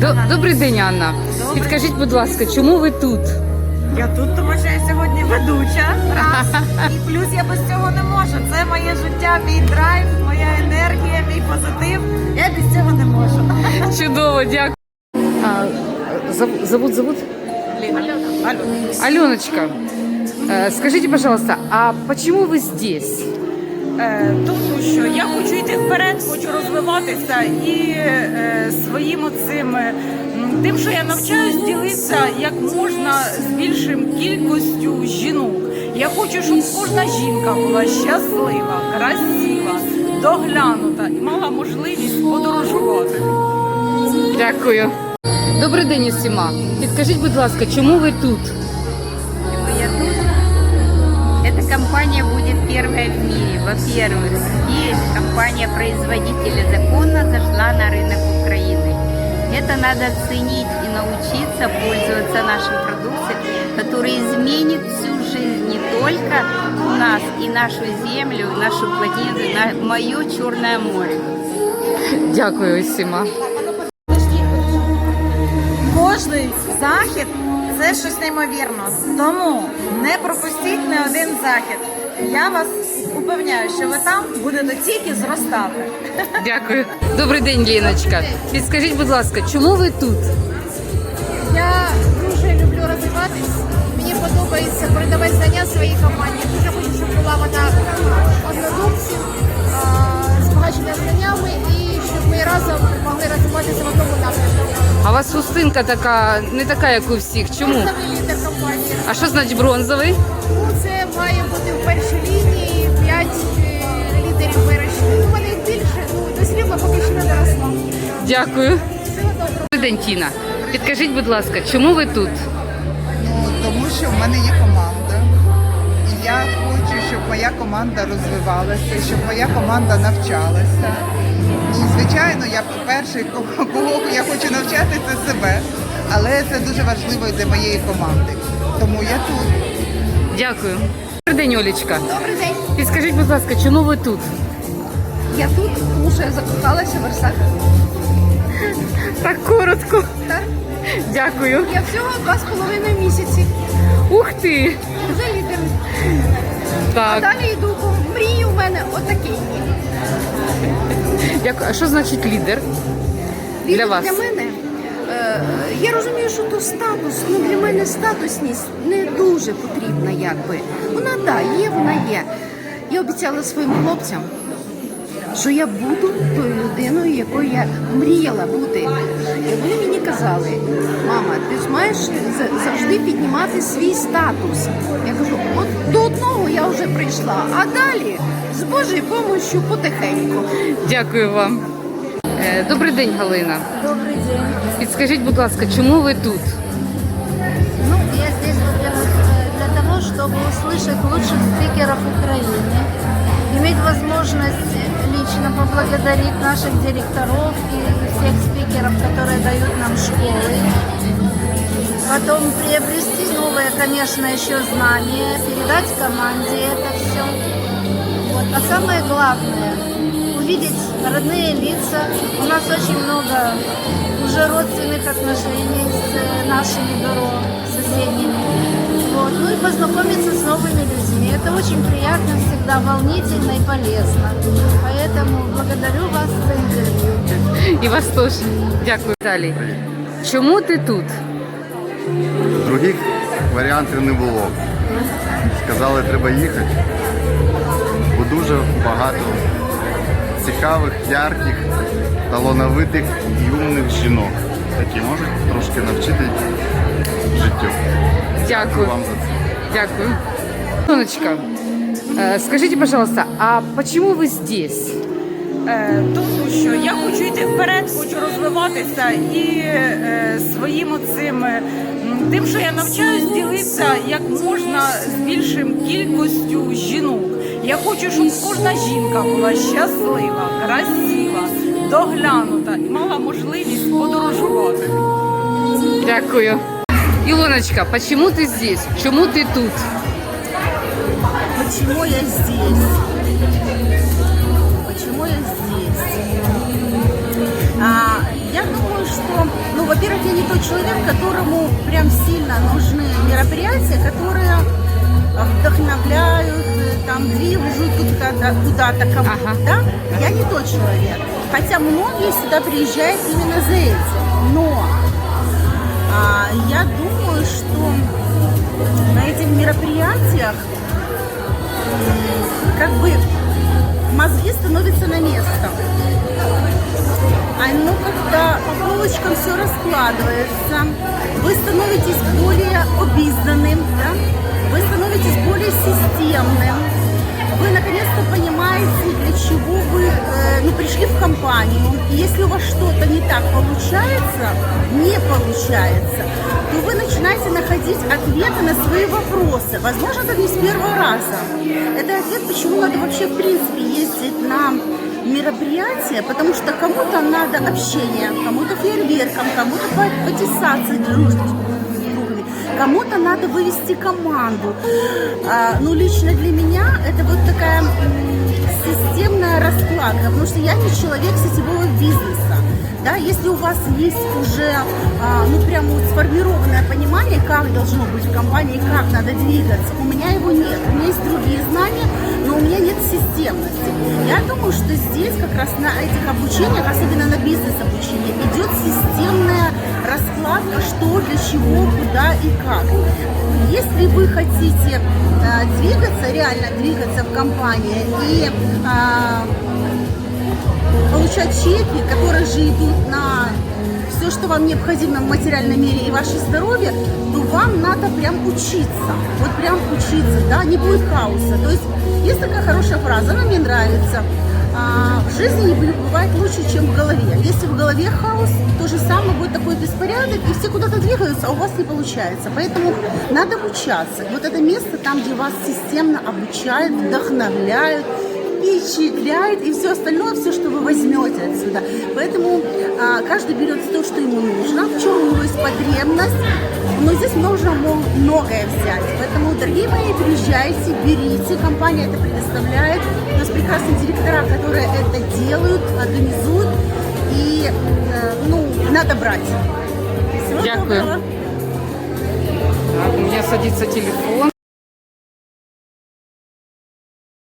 До- Добрий день, Анна. Підкажіть, будь ласка, чому ви тут? Я тут, тому що я сьогодні ведуча. Раз. І плюс я без цього не можу. Це моє життя, мій драйв, моя енергія, мій позитив. Я без цього не можу. Чудово, дякую. А, зов- зовут, зовут? Алло. Аленочка, э, скажите, пожалуйста, а почему вы здесь? Е, тому що я хочу йти вперед, хочу розвиватися і е, своїм оцим тим, що я навчаюсь, ділитися як можна з більшим кількістю жінок. Я хочу, щоб кожна жінка була щаслива, красива, доглянута і мала можливість подорожувати. Дякую. Добрий день усіма. Підкажіть, будь ласка, чому ви тут? Компания будет первая в мире. Во-первых, здесь компания-производитель законно зашла на рынок Украины. Это надо ценить и научиться пользоваться нашей продукцией, которая изменит всю жизнь не только у нас и нашу землю, нашу планету, на мое Черное море. Дякую усіма. Кожний захід це щось неймовірно. Тому не пропустіть не один захід. Я вас упевняю, що ви там будете тільки зростати. Дякую. Добрий день, Ліночка. Підскажіть, будь ласка, чому ви тут? Я дуже люблю розвиватись. Мені подобається передавати знання своїй команді. Дуже хочу, щоб була вона однодумців, А у вас хустинка така, не така, як у всіх. Чому? Бронзовий лідер компанії. А що значить бронзовий? Ну, це має бути в першій лінії, п'ять е, лідерів вирощені. Ну, вони їх більше, ну, до срібла поки що не доросла. Дякую. Всього доброго. Добрий день, Тіна. Підкажіть, будь ласка, чому ви тут? Ну, тому що в мене є команда. І я моя команда розвивалася, щоб моя команда навчалася. І, звичайно, я перший, кого я хочу навчати, це себе. Але це дуже важливо і для моєї команди. Тому я тут. Дякую. Добрий день, Олічка. Добрий день. Підскажіть, будь ласка, чому ви тут? Я тут, тому що я закохалася в Версах. Так коротко. Так. Дякую. Я всього два з половиною місяці. Ух ти! Вже лідер. А Так, далі йду, бо мрії у мене отакі. дякую. А що значить лідер? Лідер Для вас. Для мене. Е, я розумію, що то статус. Ну для мене статусність не дуже потрібна, якби. Вона да, є, вона є. Я обіцяла своїм хлопцям, що я буду тою людиною, якою я мріяла бути. І вони мені казали, мама, ти ж маєш за- завжди піднімати свій статус. Я кажу, я вже прийшла, а далі з Божою допомогою потихеньку. Дякую вам. Е, Добрий день, Галина. Добрый день. Підскажіть, будь ласка, чому ви тут? Ну, я здесь, во-первых, э, для того, чтобы услышать лучших спикеров Украины, иметь возможность лично поблагодарить наших директоров и всех спикеров, которые дают нам школы. Потом приобрести новые, конечно, еще знания, передать команде это все. Вот. А самое главное, увидеть родные лица. У нас очень много уже родственных отношений с э, нашими бюро соседними. Вот. Ну и познакомиться с новыми людьми. Это очень приятно, всегда волнительно и полезно. Поэтому благодарю вас за интервью. І вас теж. Дякую. Далі. Чому ти тут? Других варіантів не було. Сказали, треба їхати, бо дуже багато цікавих, ярких, талановитих і умних жінок, які можуть трошки навчити життю. Дякую. Вам за це. Дякую. Сонечка, э, скажите, пожалуйста, а почему вы здесь? Е, тому що я хочу йти вперед, хочу розвиватися і е, своїм оцим тим, що я навчаюсь, ділитися як можна з більшим кількістю жінок. Я хочу, щоб кожна жінка була щаслива, красива, доглянута і мала можливість подорожувати. Дякую. Илоночка, почему ты здесь? Чему ты тут? Почему я здесь? Сказать, я не тот человек, которому прям сильно нужны мероприятия, которые вдохновляют, э, там, движут куда-то, куда-то кого-то, Ага. да? Я не тот человек. Хотя многие сюда приезжают именно за этим. Но а, я думаю, что на этих мероприятиях как бы мозги становятся на место. Оно как-то по полочкам все раскладывается. Вы становитесь более обизданным, да? вы становитесь более системным. Вы наконец-то понимаете, для чего вы э, ну, пришли в компанию. И если у вас что-то не так получается, не получается, то вы начинаете находить ответы на свои вопросы. Возможно, это не с первого раза. Это ответ, почему надо вообще в принципе ездить на мероприятия, потому что кому-то надо общение, кому-то фейерверком, кому-то по- потесаться с другом, кому-то надо вывести команду. А, ну, лично для меня это вот такая системная раскладка, потому что я не человек сетевого. Да, если у вас есть уже а, ну прям вот сформированное понимание, как должно быть в компании, как надо двигаться, у меня его нет. У меня есть другие знания, но у меня нет системности. Я думаю, что здесь как раз на этих обучениях, особенно на бизнес-обучении, идет системная раскладка, что для чего, куда и как. Если вы хотите а, двигаться, реально двигаться в компании и а, получать чеки, которые же идут на все, что вам необходимо в материальном мире и ваше здоровье, то вам надо прям учиться. Вот прям учиться, да, не будет хаоса. То есть есть такая хорошая фраза, она мне нравится. А, в жизни не бывает лучше, чем в голове. Если в голове хаос, то же самое будет такой беспорядок, и все куда-то двигаются, а у вас не получается. Поэтому надо обучаться. Вот это место там, где вас системно обучают, вдохновляют, впечатляет и все остальное, все, что вы возьмете отсюда. Поэтому а, каждый берет то, что ему нужно, в чем у него есть потребность. Но здесь нужно мо- многое взять. Поэтому, дорогие мои, приезжайте, берите. Компания это предоставляет. У нас прекрасные директора, которые это делают, организуют. И, э, ну, надо брать. Всего Дякую. доброго. Так, у меня садится телефон.